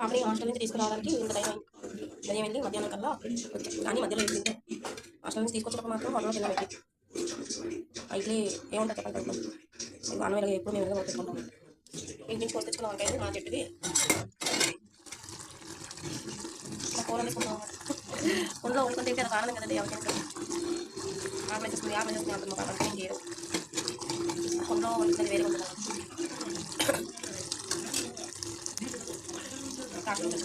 పాపని హాస్టల్ నుంచి తీసుకురావడానికి ఇంత టైం అయింది ఉదయం వెళ్ళి మధ్యాహ్నం కల్లా వచ్చాం కానీ మధ్యలో ఇడ్లీ తింటే హాస్టల్ నుంచి తీసుకొచ్చినప్పుడు మాత్రం హోటల్కి వెళ్ళాం ఇడ్లీ ఆ ఇడ్లీ ఏముంటుంది చెప్పండి కలుపుకొని అన్నం ఇలాగ ఎప్పుడు మేము వెళ్ళి పెట్టుకుంటాం ఇంటి నుంచి తెచ్చుకున్న వంకాయలు మా చెట్టుది మా కూర తీసుకుంటాం ఒంట్లో వండుకొని తింటే అది ఆనందం కదండి ఎవరికైనా ఆమె చేస్తుంది ఆమె చేస్తుంది అంటుంది మాకు అంతా ఏం చేయరు ఒంట్లో వండుకొని వేరే ఉంటుంది ఆకలి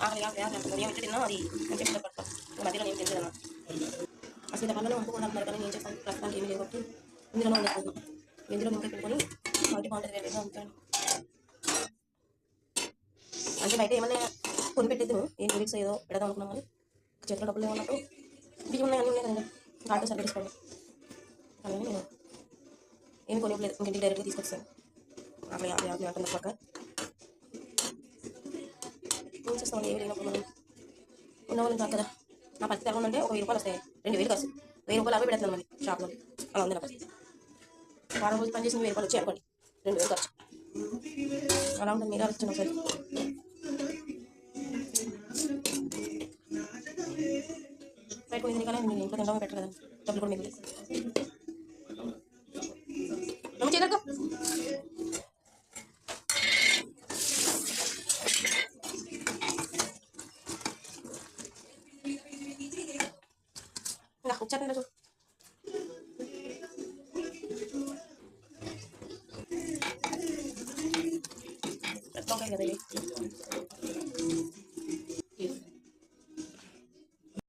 ఆకలి ఆకలి అంటుంది అది మంచిగా పిల్లలు పడతాం మధ్యలో నేను తింటాను అసలు పనులను వండుకోవడానికి కానీ ఏం చేస్తాను ప్రస్తుతానికి ఏమీ లేవు కాబట్టి ఇందులో వండుకుంటున్నాం ఇందులో ఇంకా పెట్టుకొని బయట బాగుంటుంది వేరేగా ఉంటాను అంటే బయట ఏమన్నా కొని పెట్టేద్దాము ఏం లిరిక్స్ ఏదో పెడదాం అనుకున్నాం కానీ చేతిలో డబ్బులు ఏమన్నట్టు బియ్యం ఉన్నాయి అన్నీ ఉన్నాయి కదా ఆటో సర్వీస్ అలాగే నేను ఏమి కొనివ్వలేదు ఇంటికి డైరెక్ట్గా తీసుకొస్తాను అక్కడ యాభై యాభై అంటుంది పక్క ఏం చేస్తాం ఏమి లేనప్పుడు మనం ఉన్న వాళ్ళు కాదు కదా. నా పరిస్థితి ఎలా ఉందంటే ఒక వెయ్యి రూపాయలు వస్తాయి. రెండు వేలు కాదు. వెయ్యి రూపాయలు అవి పెడతాను మళ్ళీ షాప్లో అలా ఉంది నా పరిస్థితి వారం రోజులు పనిచేసిన వెయ్యి రూపాయలు వచ్చి అనుకోండి. రెండు వేలు ఖర్చు. అలా ఉంటుంది. మీరు ఆలోచించండి ఒకసారి. బయట పోయింది కానీ నేను ఇంట్లో తినడమే పెట్టరు కదా. డబ్బులు కూడా మిగిలి నమ్మ Nak, dyan na doon. Ito, okay na rin.